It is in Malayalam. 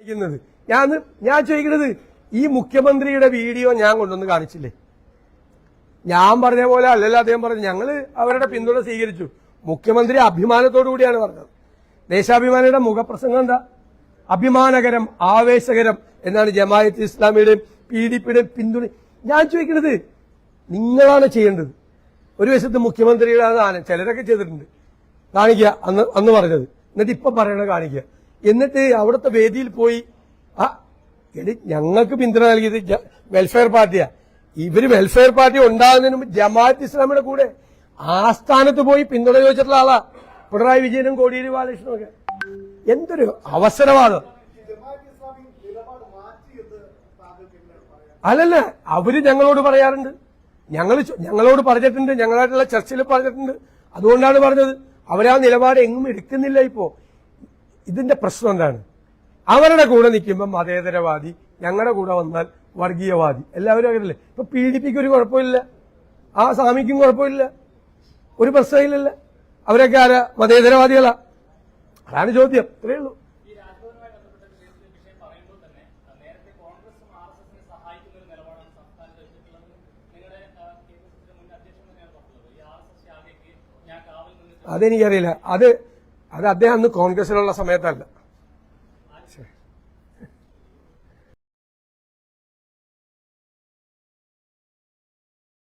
ചോദിക്കുന്നത് ഞാൻ ഞാൻ ചോദിക്കുന്നത് ഈ മുഖ്യമന്ത്രിയുടെ വീഡിയോ ഞാൻ കൊണ്ടുവന്ന് കാണിച്ചില്ലേ? ഞാൻ പറഞ്ഞ പോലെ അല്ലല്ലോ അദ്ദേഹം പറഞ്ഞു ഞങ്ങൾ അവരുടെ പിന്തുണ സ്വീകരിച്ചു. മുഖ്യമന്ത്രി അഭിമാനത്തോടു കൂടിയാണ് പറഞ്ഞത്. ദേശാഭിമാനിയുടെ മുഖപ്രസംഗം എന്താ? അഭിമാനകരം ആവേശകരം എന്നാണ് ജമായത്ത് ഇസ്ലാമിയുടെയും പി ഡി പിയുടെയും പിന്തുണ. ഞാൻ ചോദിക്കുന്നത് നിങ്ങളാണ് ചെയ്യേണ്ടത്. ഒരു വശത്ത് മുഖ്യമന്ത്രിയുടെ ആണ് ചിലരൊക്കെ ചെയ്തിട്ടുണ്ട്. കാണിക്കുക അന്ന് അന്ന് പറഞ്ഞത്. എന്നിട്ട് ഇപ്പൊ പറയണ കാണിക്കുക. എന്നിട്ട് അവിടുത്തെ വേദിയിൽ പോയി ആ എടി ഞങ്ങൾക്ക് പിന്തുണ നൽകിയത് വെൽഫെയർ പാർട്ടിയാ. ഇവർ വെൽഫെയർ പാർട്ടി ഉണ്ടാകുന്നതിന് മുമ്പ് ജമാഅത്ത് ഇസ്ലാമിയുടെ കൂടെ ആസ്ഥാനത്ത് പോയി പിന്തുണ ചോദിച്ചിട്ടുള്ള ആളാ. പിണറായി വിജയനും കോടിയേരി ബാലകൃഷ്ണനും ഒക്കെ. എന്തൊരു അവസരവാദം അല്ലല്ല അവർ ഞങ്ങളോട് പറയാറുണ്ട്. ഞങ്ങൾ ഞങ്ങളോട് പറഞ്ഞിട്ടുണ്ട് ഞങ്ങളായിട്ടുള്ള ചർച്ചയിൽ പറഞ്ഞിട്ടുണ്ട്. അതുകൊണ്ടാണ് പറഞ്ഞത്. അവരാ നിലപാട് എങ്ങും എടുക്കുന്നില്ല ഇപ്പോ. ഇതിന്റെ പ്രശ്നം എന്താണ്? അവരുടെ കൂടെ നിൽക്കുമ്പോൾ മതേതരവാദി ഞങ്ങളുടെ കൂടെ വന്നാൽ വർഗീയവാദി. എല്ലാവരും അങ്ങനല്ലേ? ഇപ്പൊ പി ഡി പിക്ക് ഒരു കുഴപ്പമില്ല. ആ സ്വാമിക്കും കുഴപ്പമില്ല. ഒരു പ്രശ്നമില്ലല്ല അവരൊക്കെ ആരാ? മതേതരവാദികളാ. അതാണ് ചോദ്യം. ഇത്രയേ ഉള്ളൂ. അതെനിക്കറിയില്ല. അത് അത് അദ്ദേഹം അന്ന് കോൺഗ്രസിലുള്ള സമയത്തല്ല.